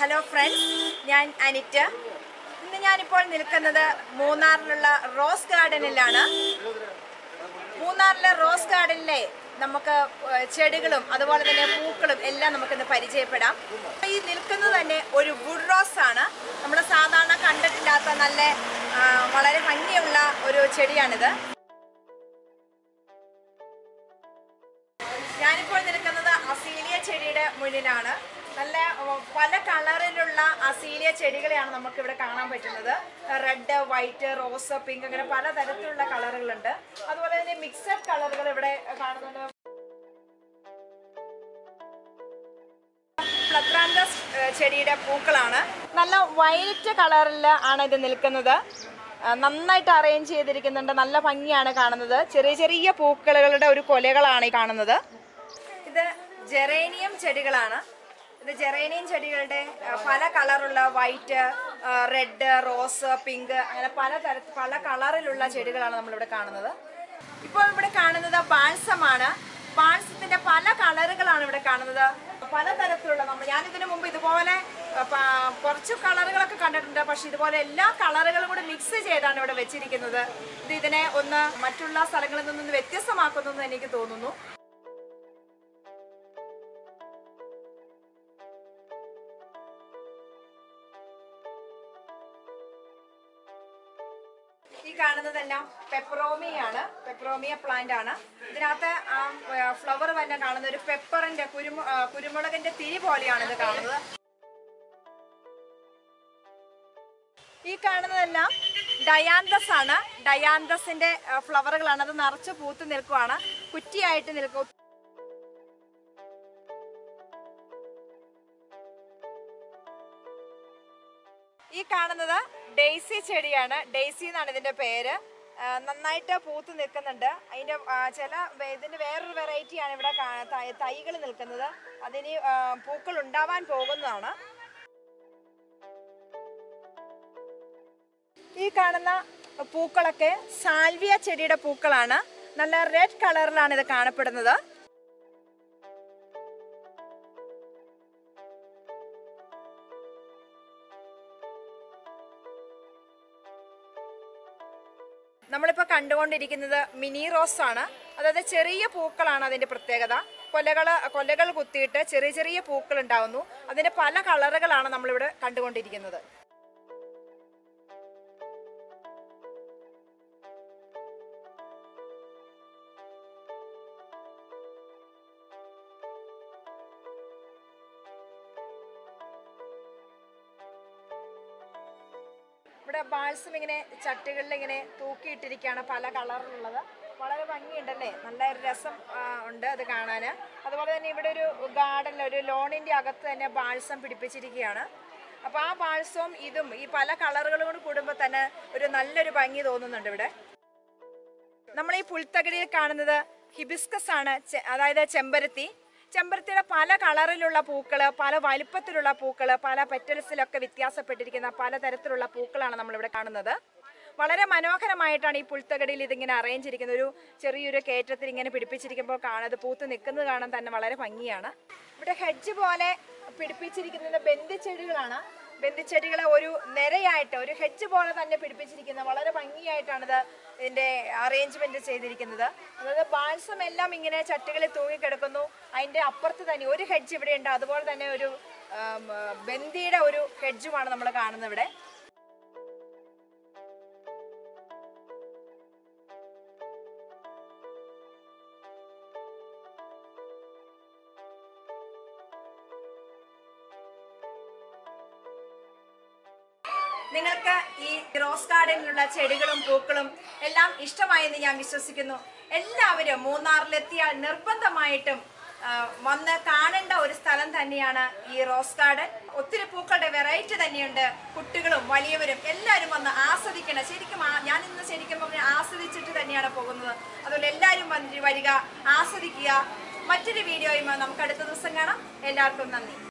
Friends ഞാൻ അനിറ്റ. ഇന്ന് ഞാനിപ്പോൾ നിൽക്കുന്നത് മൂന്നാറിലുള്ള റോസ് ഗാർഡനിലാണ്. മൂന്നാറിലെ റോസ് ഗാർഡനിലെ നമുക്ക് ചെടികളും അതുപോലെ തന്നെ പൂക്കളും എല്ലാം നമുക്കിന്ന് പരിചയപ്പെടാം. ഈ നിൽക്കുന്നത് തന്നെ ഒരു വുഡ് റോസ് ആണ്. നമ്മൾ സാധാരണ കണ്ടിട്ടില്ലാത്ത നല്ല വളരെ ഭംഗിയുള്ള ഒരു ചെടിയാണിത്. ഞാനിപ്പോൾ നിൽക്കുന്നത് അസീലിയ ചെടിയുടെ മുന്നിലാണ്. നല്ല പല കളറിലുള്ള അസീലിയ ചെടികളെയാണ് നമുക്ക് ഇവിടെ കാണാൻ പറ്റുന്നത്. റെഡ് വൈറ്റ് റോസ് പിങ്ക് അങ്ങനെ പല തരത്തിലുള്ള കളറുകളുണ്ട്. അതുപോലെ തന്നെ മിക്സഡ് കളറുകൾ ഇവിടെ കാണുന്നുണ്ട്. ചെടിയുടെ പൂക്കളാണ്. നല്ല വൈറ്റ് കളറിൽ ആണ് ഇത് നിൽക്കുന്നത്. നന്നായിട്ട് അറേഞ്ച് ചെയ്തിരിക്കുന്നുണ്ട്. നല്ല ഭംഗിയാണ് കാണുന്നത്. ചെറിയ ചെറിയ പൂക്കളുടെ ഒരു കൊലകളാണ് ഈ കാണുന്നത്. ഇത് ജെറേനിയം ചെടികളാണ്. ഇത് ജെറേനിയം ചെടികളുടെ പല കളറുള്ള വൈറ്റ് റെഡ് റോസ് പിങ്ക് അങ്ങനെ പല തര പല കളറിലുള്ള ചെടികളാണ് നമ്മളിവിടെ കാണുന്നത്. ഇപ്പോൾ ഇവിടെ കാണുന്നത് ബാൾസമാണ് ബാൾസത്തിന്റെ പല കളറുകളാണ് ഇവിടെ കാണുന്നത്. പല തരത്തിലുള്ള നമ്മൾ ഞാൻ ഇതിനു മുമ്പ് ഇതുപോലെ കുറച്ച് കളറുകളൊക്കെ കണ്ടിട്ടുണ്ട്. പക്ഷെ ഇതുപോലെ എല്ലാ കളറുകളും കൂടെ മിക്സ് ചെയ്താണ് ഇവിടെ വെച്ചിരിക്കുന്നത്. ഇത് ഇതിനെ ഒന്ന് മറ്റുള്ള സ്ഥലങ്ങളിൽ നിന്നൊന്ന് വ്യത്യസ്തമാക്കുന്നു എന്ന് എനിക്ക് തോന്നുന്നു. ഈ കാണുന്നതെല്ലാം പെപ്പറോമിയാണ് പെപ്പറോമിയ പ്ലാന്റ് ആണ്. ഇതിനകത്ത് ആ ഫ്ലവർ തന്നെ കാണുന്ന ഒരു പെപ്പറിന്റെ കുരുമു കുരുമുളകിന്റെ തിരി പോലെയാണ് ഇത് കാണുന്നത്. ഈ കാണുന്നതെല്ലാം ഡയാന്തസ് ആണ്. ഡയാന്തസിന്റെ ഫ്ലവറുകളാണ് അത് നിറച്ച് പൂത്ത് നിൽക്കുവാണ്. കുറ്റിയായിട്ട് നിൽക്കും. ഈ കാണുന്നത് ഡെയ്സി ചെടിയാണ്. ഡെയ്സി എന്നാണ് ഇതിന്റെ പേര്. നന്നായിട്ട് പൂത്ത് നിൽക്കുന്നുണ്ട്. അതിന്റെ ചില ഇതിന്റെ വേറൊരു വെറൈറ്റിയാണ് ഇവിടെ തൈകൾ നിൽക്കുന്നത്. അതിന് പൂക്കൾ ഉണ്ടാവാൻ പോകുന്നതാണ്. ഈ കാണുന്ന പൂക്കളൊക്കെ സാൽവിയ ചെടിയുടെ പൂക്കളാണ്. നല്ല റെഡ് കളറിലാണ് ഇത് കാണപ്പെടുന്നത്. നമ്മളിപ്പോൾ കണ്ടുകൊണ്ടിരിക്കുന്നത് മിനി റോസ് ആണ് അതായത് ചെറിയ പൂക്കളാണ് അതിന്റെ പ്രത്യേകത. കൊലകൾ കൊലകൾ കുത്തിയിട്ട് ചെറിയ ചെറിയ പൂക്കൾ ഉണ്ടാവുന്നു. അതിന്റെ പല കളറുകളാണ് നമ്മളിവിടെ കണ്ടുകൊണ്ടിരിക്കുന്നത്. ഇവിടെ ബാൾസം ഇങ്ങനെ ചട്ടികളിൽ ഇങ്ങനെ തൂക്കിയിട്ടിരിക്കുകയാണ് പല കളറിലുള്ളത്. വളരെ ഭംഗിയുണ്ടല്ലേ? നല്ല രസം ഉണ്ട് അത് കാണാൻ അതുപോലെ തന്നെ ഇവിടെ ഒരു ഗാർഡൻ ഒരു ലോണിന്റെ അകത്ത് തന്നെ ബാൾസം പിടിപ്പിച്ചിരിക്കുകയാണ്. അപ്പോൾ ആ ബാൾസവും ഇതും ഈ പല കളറുകളോട് കൂടി കൂടുമ്പോൾ തന്നെ ഒരു നല്ലൊരു ഭംഗി തോന്നുന്നുണ്ട് ഇവിടെ. നമ്മൾ ഈ പുൽത്തകടിയിൽ കാണുന്നത് ഹിബിസ്കസ് ആണ് അതായത് ചെമ്പരത്തി. ചെമ്പരത്തിയുടെ പല കളറിലുള്ള പൂക്കൾ പല വലിപ്പത്തിലുള്ള പൂക്കൾ പല പെറ്റൽസിലൊക്കെ വ്യത്യാസപ്പെട്ടിരിക്കുന്ന പലതരത്തിലുള്ള പൂക്കളാണ് നമ്മളിവിടെ കാണുന്നത്. വളരെ മനോഹരമായിട്ടാണ് ഈ പുൽത്തകടിയിൽ ഇതിങ്ങനെ അറേഞ്ച് ഇരിക്കുന്നത്. ഒരു ചെറിയൊരു കയറ്റത്തിൽ ഇങ്ങനെ പിടിപ്പിച്ചിരിക്കുമ്പോൾ കാണാതെ പൂത്ത് നിൽക്കുന്നത് കാണാൻ തന്നെ വളരെ ഭംഗിയാണ്. ഇവിടെ ഹെഡ്ജ് പോലെ പിടിപ്പിച്ചിരിക്കുന്നത് ബന്ധിച്ചെടികളാണ് ബന്ധിച്ചെടികളെ ഒരു നിരയായിട്ട് ഒരു ഹെഡ്ജ് പോലെ തന്നെ പിടിപ്പിച്ചിരിക്കുന്നത് വളരെ ഭംഗിയായിട്ടാണിത് ഇതിന്റെ അറേഞ്ച്മെന്റ് ചെയ്തിരിക്കുന്നത്. അതായത് ബാൽസം എല്ലാം ഇങ്ങനെ ചട്ടുകളിൽ തൂങ്ങിക്കിടക്കുന്നു. അതിന്റെ അപ്പുറത്ത് തന്നെ ഒരു ഹെഡ്ജ് ഇവിടെ ഉണ്ട്. അതുപോലെ തന്നെ ഒരു ബന്ദിയുടെ ഒരു ഹെഡ്ജുമാണ് നമ്മൾ കാണുന്നത് ഇവിടെ. നിങ്ങൾക്ക് ഈ റോസ് ഗാർഡനിലുള്ള ചെടികളും പൂക്കളും എല്ലാം ഇഷ്ടമായെന്ന് ഞാൻ വിശ്വസിക്കുന്നു. എല്ലാവരും മൂന്നാറിലെത്തിയാൽ നിർബന്ധമായിട്ടും വന്ന് കാണേണ്ട ഒരു സ്ഥലം തന്നെയാണ് ഈ റോസ് ഗാർഡൻ. ഒത്തിരി പൂക്കളുടെ വെറൈറ്റി തന്നെയുണ്ട്. കുട്ടികളും വലിയവരും എല്ലാവരും വന്ന് ആസ്വദിക്കണം. ശരിക്കും ഞാൻ ഇന്ന് ശരിക്കും പറഞ്ഞാൽ ആസ്വദിച്ചിട്ട് തന്നെയാണ് പോകുന്നത്. അതുപോലെ എല്ലാവരും വന്നിട്ട് വരിക ആസ്വദിക്കുക. മറ്റൊരു വീഡിയോയുമായി നമുക്ക് അടുത്ത ദിവസം കാണാം. എല്ലാവർക്കും നന്ദി.